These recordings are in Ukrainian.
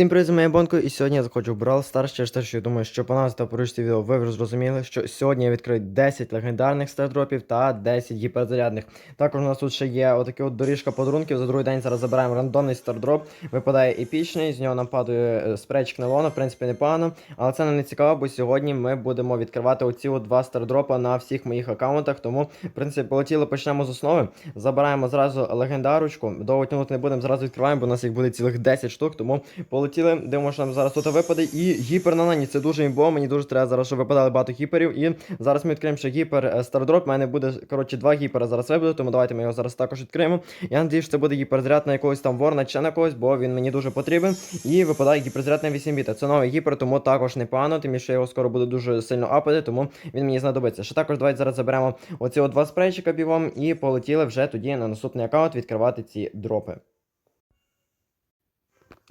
Всім привіт, з моєю бонкою, і сьогодні я заходжу в Brawl Stars через те, що я думаю, що по нас та порушити відео ви вже зрозуміли, що сьогодні я відкрию 10 легендарних стардропів та 10 гіперзарядних. Також у нас тут ще є отакі от доріжка подарунків. За другий день зараз забираємо рандомний стардроп. Випадає епічний, з нього нам падає е, спречик на лоно, в принципі, непогано. Але це нам не цікаво, бо сьогодні ми будемо відкривати оці от два стардропа на всіх моїх аккаунтах. Тому, в принципі, полетіли, почнемо з основи. Забираємо зразу легендарочку. Довго тягнути не будемо, зразу відкриваємо, бо у нас їх буде цілих 10 штук, тому полетіли. Дивимося, що нам зараз тут випаде. І гіпер на нані. Це дуже імбо. Мені дуже треба зараз, щоб випадали багато гіперів. І зараз ми відкриємо ще гіпер е, стардроп. У мене буде, коротше, два гіпера зараз вибуде, тому давайте ми його зараз також відкриємо. Я надію, що це буде гіперзаряд на якогось там ворна чи на когось, бо він мені дуже потрібен. І випадає гіперзаряд на 8 біта. Це новий гіпер, тому також непогано, тим більше його скоро буде дуже сильно апати, тому він мені знадобиться. Ще також давайте зараз заберемо оці два спрейчика бігом і полетіли вже тоді на наступний аккаунт відкривати ці дропи.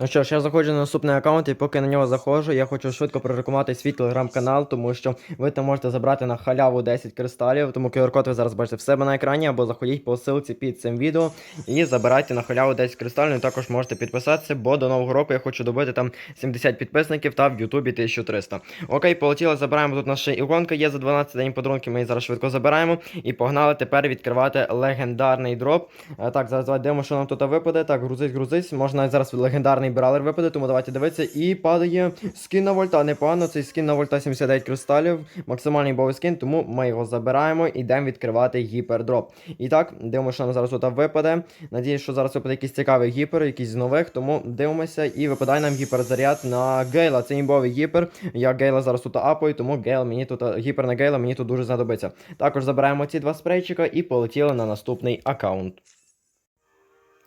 Ну що ж, я заходжу на наступний аккаунт, і поки на нього заходжу, я хочу швидко прорекламувати свій телеграм-канал, тому що ви там можете забрати на халяву 10 кристалів, тому QR-код ви зараз бачите в себе на екрані, або заходіть по ссылці під цим відео і забирайте на халяву 10 кристалів. І також можете підписатися, бо до нового року я хочу добити там 70 підписників та в Ютубі 1300. Окей, полетіли, забираємо тут наша іконка, є за 12 день подарунки, ми її зараз швидко забираємо. І погнали тепер відкривати легендарний дроп. Е, Так, зараз давайте дивимося, що нам тут випаде. Так, грузись, грузись. Можна зараз легендарний бралер випаде, тому давайте дивитися. І падає скін на вольта. Непогано, цей скін на вольта 79 кристалів. Максимальний бовий скін, тому ми його забираємо і йдемо відкривати гіпердроп. І так, дивимося, що нам зараз тут випаде. Надіюсь, що зараз випаде якийсь цікавий гіпер, якийсь з нових, тому дивимося і випадає нам гіперзаряд на Гейла. Це імбовий гіпер. Я Гейла зараз тут апаю, тому Гейл мені тут гіпер на Гейла мені тут дуже знадобиться. Також забираємо ці два спрейчика і полетіли на наступний аккаунт.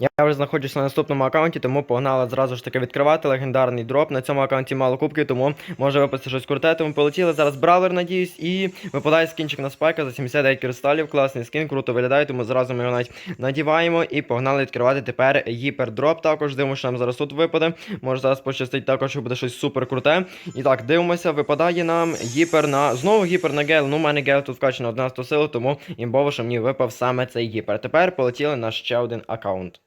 Я вже знаходжусь на наступному аккаунті, тому погнали зразу ж таки відкривати легендарний дроп. На цьому аккаунті мало кубків, тому може випасти щось круте. Тому полетіли зараз бравлер, надіюсь, і випадає скінчик на спайка за 79 кристалів. Класний скін, круто виглядає, тому зразу ми його навіть надіваємо і погнали відкривати тепер гіпердроп. Також дивимося, що нам зараз тут випаде. Може зараз пощастить також, що буде щось супер круте. І так, дивимося, випадає нам гіпер на. Знову гіпер на гейл. Ну, у мене гейл тут вкачано 11 силу, тому імбово, що мені випав саме цей гіпер. Тепер полетіли на ще один аккаунт.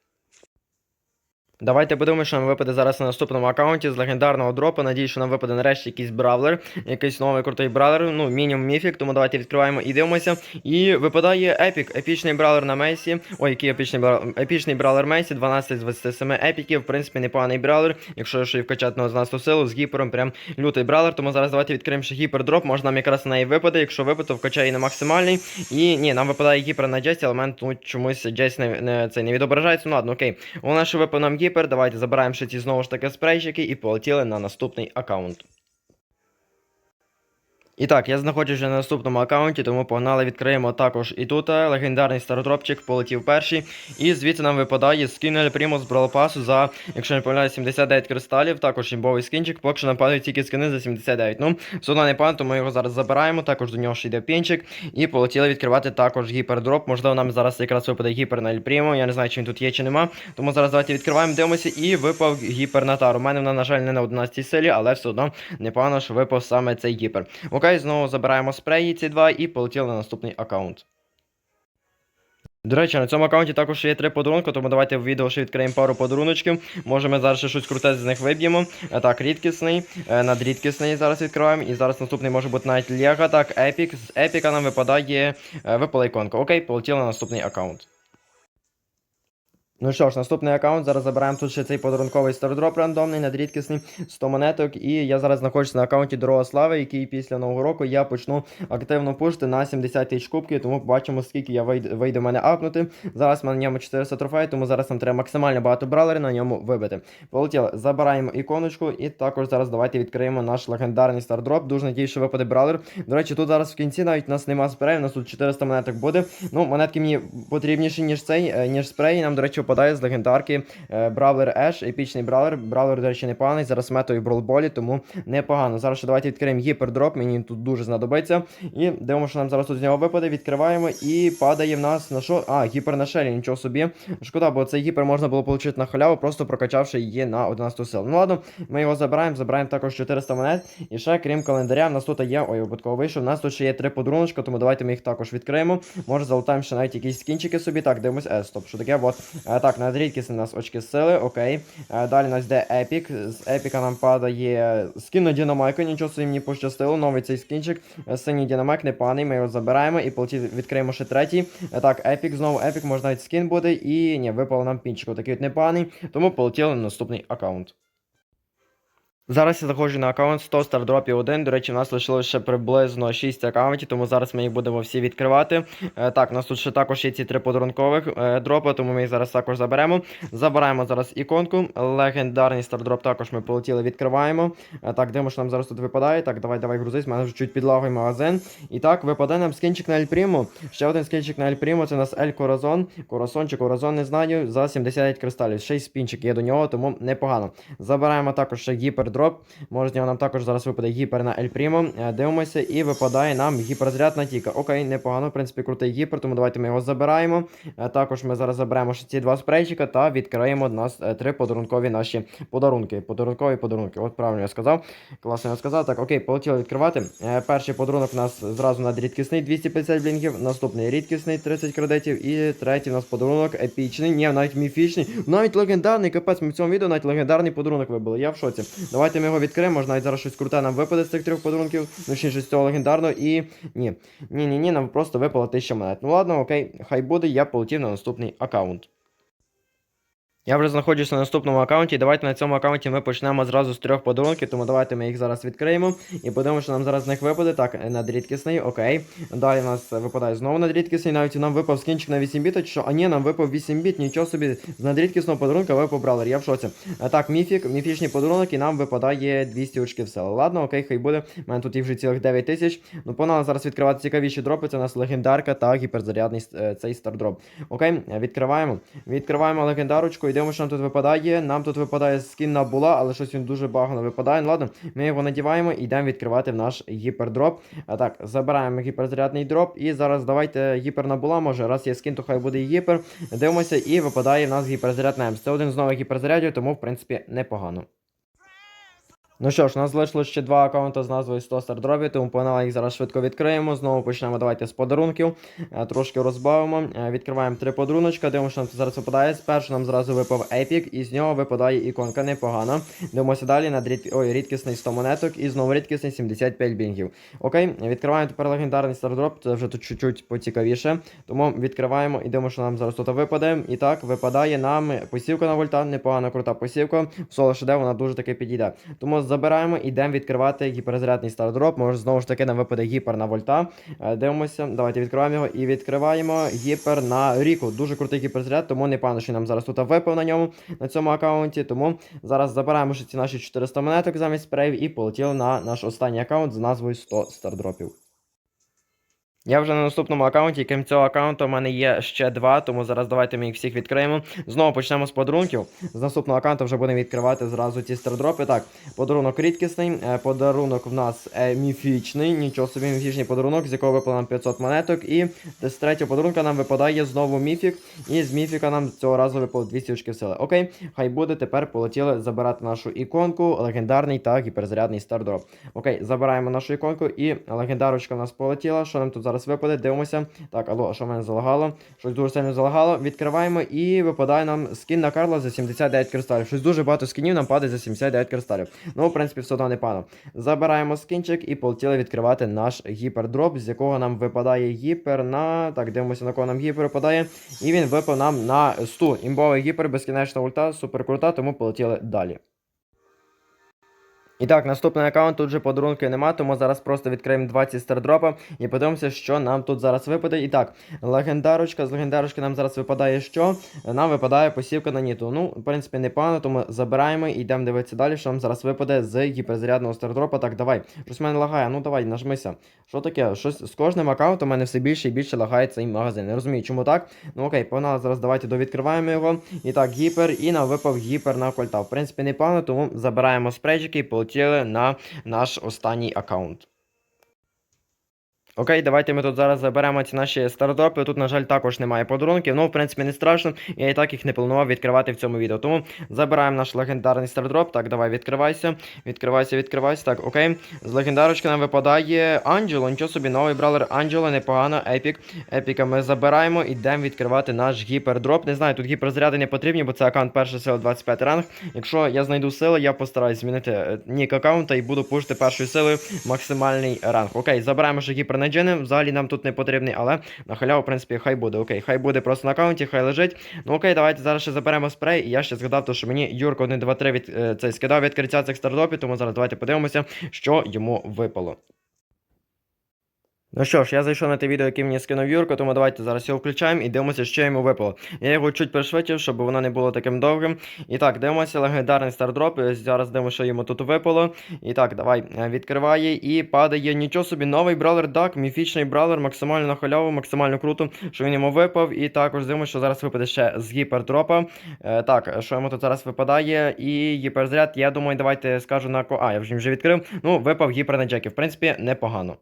Давайте подивимося, що нам випаде зараз на наступному аккаунті з легендарного дропу. Надію, що нам випаде нарешті якийсь бравлер, якийсь новий крутий бравлер, ну, мінімум міфік, тому давайте відкриваємо і дивимося. І випадає епік, епічний бравлер на Мейсі. Ой, який епічний бравлер, епічний бравлер Мейсі, 12 з 27 епіків, в принципі, непоганий бравлер. Якщо ще й вкачати на 11 силу з гіпером, прям лютий бравлер. Тому зараз давайте відкриємо ще гіпердроп. Може нам якраз на неї випаде. Якщо випаде, то вкачає на максимальний. І ні, нам випадає гіпер на Джесі, але мене тут чомусь Джесі не, не, це не відображається. Ну ладно, окей. У нас ще випав нам гіпер. Давайте забираємо ще ці знову ж таки спрейчики і полетіли на наступний аккаунт. І так, я знаходжусь вже на наступному аккаунті, тому погнали, відкриємо також і тут е, легендарний стародропчик полетів перший. І звідси нам випадає скін Прімо з Brawl за, якщо не помиляюсь, 79 кристалів, також імбовий скінчик, поки що нам падають тільки скини за 79. Ну, все одно не пан, тому ми його зараз забираємо, також до нього ще йде пінчик. І полетіли відкривати також гіпердроп. Можливо, нам зараз якраз випаде гіпер на Ель Прімо, я не знаю, чи він тут є чи нема. Тому зараз давайте відкриваємо, дивимося, і випав гіпер на тару. У мене вона, на жаль, не на 11 силі, але все одно непогано, що випав саме цей гіпер. Окей, знову забираємо спреї ці два і полетіли на наступний аккаунт. До речі, на цьому аккаунті також є три подарунки, тому давайте в відео ще відкриємо пару подаруночків. Може ми зараз ще щось круте з них виб'ємо. Е, Так, рідкісний, е, надрідкісний зараз відкриваємо. І зараз наступний може бути навіть Лего. Так, Епік. З Епіка нам випадає е, випала іконка. Окей, полетіли на наступний аккаунт. Ну що ж, наступний аккаунт. Зараз забираємо тут ще цей подарунковий стардроп рандомний, надрідкісний 100 монеток. І я зараз знаходжуся на аккаунті Дорога Слави, який після нового року я почну активно пушити на 70 тисяч кубків, тому побачимо, скільки я вийде, вийде в мене апнути. Зараз в мене на ньому 400 трофеїв, тому зараз нам треба максимально багато бралерів на ньому вибити. Полетіли, забираємо іконочку, і також зараз давайте відкриємо наш легендарний стардроп. Дуже надію, що випаде бралер. До речі, тут зараз в кінці навіть у нас нема спрею, у нас тут 400 монеток буде. Ну, монетки мені потрібніші, ніж цей, е, ніж спрей. Нам, до речі, випадає з легендарки е, Бравлер Еш, епічний бравлер. Бравлер, до речі, непоганий. Зараз метою в бролболі, тому непогано. Зараз ще давайте відкриємо гіпердроп, мені тут дуже знадобиться. І дивимося, що нам зараз тут з нього випаде. Відкриваємо і падає в нас на що? А, гіпер на шелі, нічого собі. Шкода, бо цей гіпер можна було отримати на халяву, просто прокачавши її на 11 сил. Ну ладно, ми його забираємо, забираємо також 400 монет. І ще, крім календаря, в нас тут є. Ой, випадково вийшов. У нас тут ще є три подаруночка, тому давайте ми їх також відкриємо. Може залутаємо ще навіть якісь скінчики собі. Так, дивимось. Е, стоп, що таке? От. Е, так, на рідкість у нас очки сили, окей. Е, далі у нас йде епік. З епіка нам падає скін на Дінамайка, нічого собі мені пощастило. Новий цей скінчик. Е, Синій Дінамайк, непоганий, ми його забираємо і полетів, відкриємо ще третій. Так, епік, знову епік, можна навіть скін буде. І ні, випало нам пінчик, такий от непаний. Тому полетіли на наступний аккаунт. Зараз я заходжу на аккаунт 100 стардропів 1. До речі, у нас лишилося ще приблизно 6 аккаунтів, тому зараз ми їх будемо всі відкривати. Е, так, у нас тут ще також є ці три подарункових е, дропи, тому ми їх зараз також заберемо. Забираємо зараз іконку. Легендарний стардроп також ми полетіли, відкриваємо. Е, так, дивимо, що нам зараз тут випадає. Так, давай, давай грузись, в мене вже чуть підлагує магазин. І так, випадає нам скінчик на Ель Прімо. Ще один скінчик на Ель Прімо, це у нас Ель Коразон. Коразон чи Коразон, не знаю, за 79 кристалів. Ще й спінчик є до нього, тому непогано. Забираємо також ще гіпердроп. Може, з нам також зараз випаде гіпер на Ель Прімо. Е, Дивимося, і випадає нам гіперзаряд на Тіка. Окей, непогано, в принципі, крутий гіпер, тому давайте ми його забираємо. Е, Також ми зараз заберемо ще ці два спрейчика та відкриємо нас е, три подарункові наші подарунки. Подарункові подарунки. От правильно я сказав. Класно я сказав. Так, окей, полетіли відкривати. Перший подарунок у нас зразу на рідкісний 250 блінків, наступний рідкісний 30 кредитів, і третій у нас подарунок епічний, ні, навіть міфічний, навіть легендарний. Капець, ми в цьому відео навіть легендарний подарунок вибили. Я в шоці. Давайте ми його відкриємо, може навіть зараз щось круте нам випаде з цих трьох подарунків, ну ще з цього легендарного, і ні. Ні, ні, ні, нам просто випало 1000 монет. Ну ладно, окей, хай буде, я полетів на наступний аккаунт. Я вже знаходжуся на наступному аккаунті. Давайте на цьому аккаунті ми почнемо зразу з трьох подарунків, тому давайте ми їх зараз відкриємо і подивимося, що нам зараз з них випаде. Так, надрідкісний, окей. Далі у нас випадає знову надрідкісний. Навіть нам випав скінчик на 8 біт, що? А ні, нам випав 8 біт, нічого собі. З надрідкісного подарунка випав бравлер, я в шоці. Так, міфік, міфічний подарунок, і нам випадає 200 очків сили. Ладно, окей, хай буде. У мене тут їх вже цілих 9 тисяч. Ну, погнали зараз відкривати цікавіші дропи. Це у нас легендарка та гіперзарядний е, цей стардроп. Окей, відкриваємо. Відкриваємо легендарочку і що нам тут випадає. Нам тут випадає скін на була, але щось він дуже багато випадає. Ну, ладно, ми його надіваємо і йдемо відкривати в наш гіпердроп. А так, забираємо гіперзарядний дроп. І зараз давайте гіпер на була. Може, раз є скін, то хай буде гіпер. Дивимося, і випадає в нас гіперзаряд Немс. Це один з нових гіперзарядів, тому в принципі непогано. Ну що ж, у нас залишилось ще два аккаунти з назвою 100 стардропів, тому погнали їх зараз швидко відкриємо. Знову почнемо давайте з подарунків. Е, Трошки розбавимо. Е, Відкриваємо три подаруночка. Дивимося, що нам зараз випадає. Спершу нам зразу випав епік, і з нього випадає іконка непогано. Дивимося далі на дрід... Ой, рідкісний 100 монеток і знову рідкісний 75 бінгів. Окей, відкриваємо тепер легендарний стардроп, це вже тут чуть-чуть поцікавіше. Тому відкриваємо і дивимося, що нам зараз тут випаде. І так, випадає нам посівка на вольта, непогана крута посівка. В соло шеде вона дуже таки підійде. Тому забираємо, йдемо відкривати гіперзарядний стардроп. Може знову ж таки нам випаде гіпер на вольта. Е, Дивимося, давайте відкриваємо його і відкриваємо гіпер на ріку. Дуже крутий гіперзаряд, тому не певно, що нам зараз тут випав на ньому на цьому аккаунті. Тому зараз забираємо ще ці наші 400 монеток замість спреїв і полетіли на наш останній аккаунт з назвою 100 стардропів. Я вже на наступному аккаунті, крім цього аккаунту, у мене є ще два, тому зараз давайте ми їх всіх відкриємо. Знову почнемо з подарунків. З наступного аккаунту вже будемо відкривати зразу ці стардропи. Так, подарунок рідкісний, е, подарунок в нас е, міфічний, нічого собі міфічний подарунок, з якого випало нам 500 монеток. І з третього подарунка нам випадає знову міфік. І з міфіка нам цього разу випало 200 очків сили. Окей, хай буде. Тепер полетіли забирати нашу іконку, легендарний та гіперзарядний стардроп. Окей, забираємо нашу іконку і легендарочка в нас полетіла. Що нам тут зараз випаде? Дивимося. Так, алло, що в мене залагало? Щось дуже сильно залагало. Відкриваємо і випадає нам скін на Карла за 79 кристалів. Щось дуже багато скінів нам падає за 79 кристалів. Ну, в принципі, все одно не пано. Забираємо скінчик і полетіли відкривати наш гіпердроп, з якого нам випадає гіпер на. Так, дивимося, на кого нам гіпер випадає. І він випав нам на 100. Імбовий гіпер, безкінечна ульта, супер крута, тому полетіли далі. І так, наступний аккаунт тут вже подарунки нема, тому зараз просто відкриємо 20 стардропа і подивимося, що нам тут зараз випаде. І так, легендарочка, з легендарочки нам зараз випадає що? Нам випадає посівка на ніту. Ну, в принципі, непогано, тому забираємо і йдемо дивитися далі, що нам зараз випаде з гіперзарядного стардропа. Так, давай. Щось мене лагає, ну давай, нажмися. Що таке? Щось з кожним аккаунтом у мене все більше і більше лагає цей магазин. Не розумію, чому так. Ну окей, погнали, зараз давайте довідкриваємо його. І так, гіпер, і нам випав гіпер на кольта. В принципі, непогано, тому забираємо спрейчики полетіли на наш останній аккаунт. Окей, давайте ми тут зараз заберемо ці наші стартопи. Тут, на жаль, також немає подарунків. Ну, в принципі, не страшно. Я і так їх не планував відкривати в цьому відео. Тому забираємо наш легендарний стардроп. Так, давай відкривайся. Відкривайся, відкривайся. Так, окей. З легендарочки нам випадає Анджело. Нічого собі, новий бравлер Анджело, непогано, епік. Епіка ми забираємо, ідемо відкривати наш гіпердроп. Не знаю, тут гіперзаряди не потрібні, бо це аккаунт перша сила 25 ранг. Якщо я знайду сили, я постараюсь змінити е, нік аккаунта і буду пушити першою силою максимальний ранг. Окей, забираємо ще гіпернаджини. Взагалі нам тут не потрібний, але на халяву, в принципі, хай буде. Окей, хай буде просто на аккаунті, хай лежить. Ну окей, давайте зараз ще заберемо спрей. І я ще згадав, то, що мені Юрко 1, 2, 3 від, е, цей скидав відкриття цих стартопів, тому зараз давайте подивимося, що йому випало. Ну що ж, я зайшов на те відео, яке мені скинув Юрко, тому давайте зараз його включаємо і дивимося, що йому випало. Я його чуть пришвидшив, щоб воно не було таким довгим. І так, дивимося легендарний стардроп. Зараз дивимося, що йому тут випало. І так, давай, е, відкриває і падає. Нічого собі, новий бrawler Дак, міфічний бrawler, максимально на максимально круто, що він йому випав. І також дивимося, що зараз випаде ще з гіпердропа. Е, так, що йому тут зараз випадає? І гіперзаряд, я думаю, давайте скажу на ко. А, я вже, відкрив. Ну, випав гіпер на Джекі. В принципі, непогано.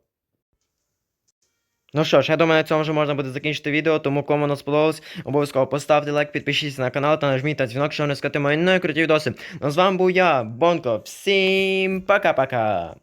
Ну що ж, я думаю, на цьому вже можна буде закінчити відео, тому кому воно сподобалось, обов'язково поставте лайк, підпишіться на канал та нажміть на дзвінок, щоб не скати мої найкруті відоси. Ну з вами був я, Бонко. Всім пока-пока!